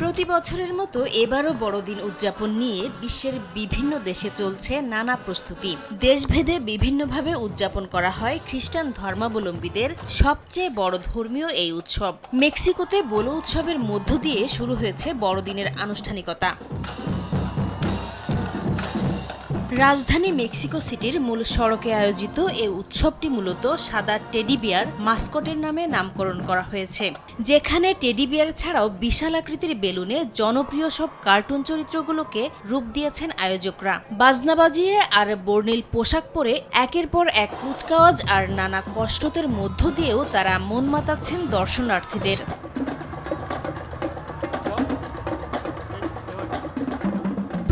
প্রতি বছরের মতো এবারও বড়দিন উদযাপন নিয়ে বিশ্বের বিভিন্ন দেশে চলছে নানা প্রস্তুতি। দেশভেদে বিভিন্নভাবে উদযাপন করা হয় খ্রিস্টান ধর্মাবলম্বীদের সবচেয়ে বড় ধর্মীয় এই উৎসব। মেক্সিকোতে বোলো উৎসবের মধ্য দিয়ে শুরু হয়েছে বড়দিনের আনুষ্ঠানিকতা। রাজধানী মেক্সিকো সিটির মূল সড়কে আয়োজিত এ উৎসবটি মূলত সাদা টেডি বিয়ার মাস্কটের নামে নামকরণ করা হয়েছে, যেখানে টেডি বিয়ার ছাড়াও বিশাল আকৃতির বেলুনে জনপ্রিয় সব কার্টুন চরিত্রগুলোকে রূপ দিয়েছেন আয়োজকরা। বাজনা বাজিয়ে আর বর্ণিল পোশাক পরে একের পর এক কুচকাওয়াজ আর নানা কষ্টতের মধ্য দিয়েও তারা মন মাতাচ্ছেন দর্শনার্থীদের।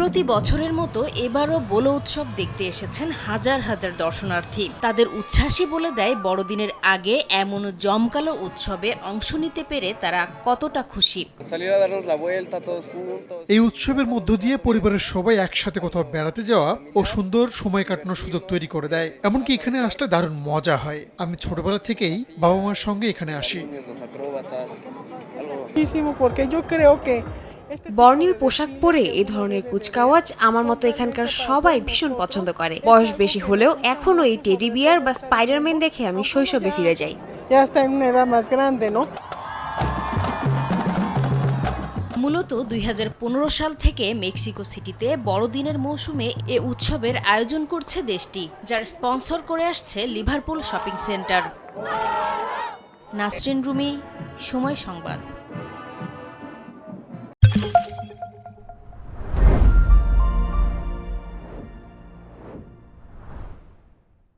প্রতি বছরের মতো এবারও বোলো উৎসব দেখতে এসেছেন হাজার হাজার দর্শনার্থী। তাদের উচ্ছ্বাসই বলে দেয় বড়দিনের আগে এমন জমকালো উৎসবে অংশ নিতে পেরে তারা কতটা খুশি. এই উৎসবের মধ্য দিয়ে পরিবারের সবাই একসাথে কোথাও বেড়াতে যাওয়া ও সুন্দর সময় কাটানোর সুযোগ তৈরি করে দেয়। এমনকি এখানে আসলে দারুণ মজা হয়। আমি ছোটবেলা থেকেই বাবা মার সঙ্গে এখানে আসি। বর্ণিল পোশাক পরে এ ধরনের কুচকাওয়াজ আমার মতো এখানকার সবাই ভীষণ পছন্দ করে। বয়স বেশি হলেও এখনও এই টেডি বিয়ার বা স্পাইডারম্যান দেখে আমি শৈশবে ফিরে যাই. মূলত দুই হাজার পনেরো সাল থেকে মেক্সিকো সিটিতে বড়দিনের মৌসুমে এ উৎসবের আয়োজন করছে দেশটি যার স্পন্সর করে আসছে Liverpool shopping centre. Nasrin Rumi Somoy Sangbad.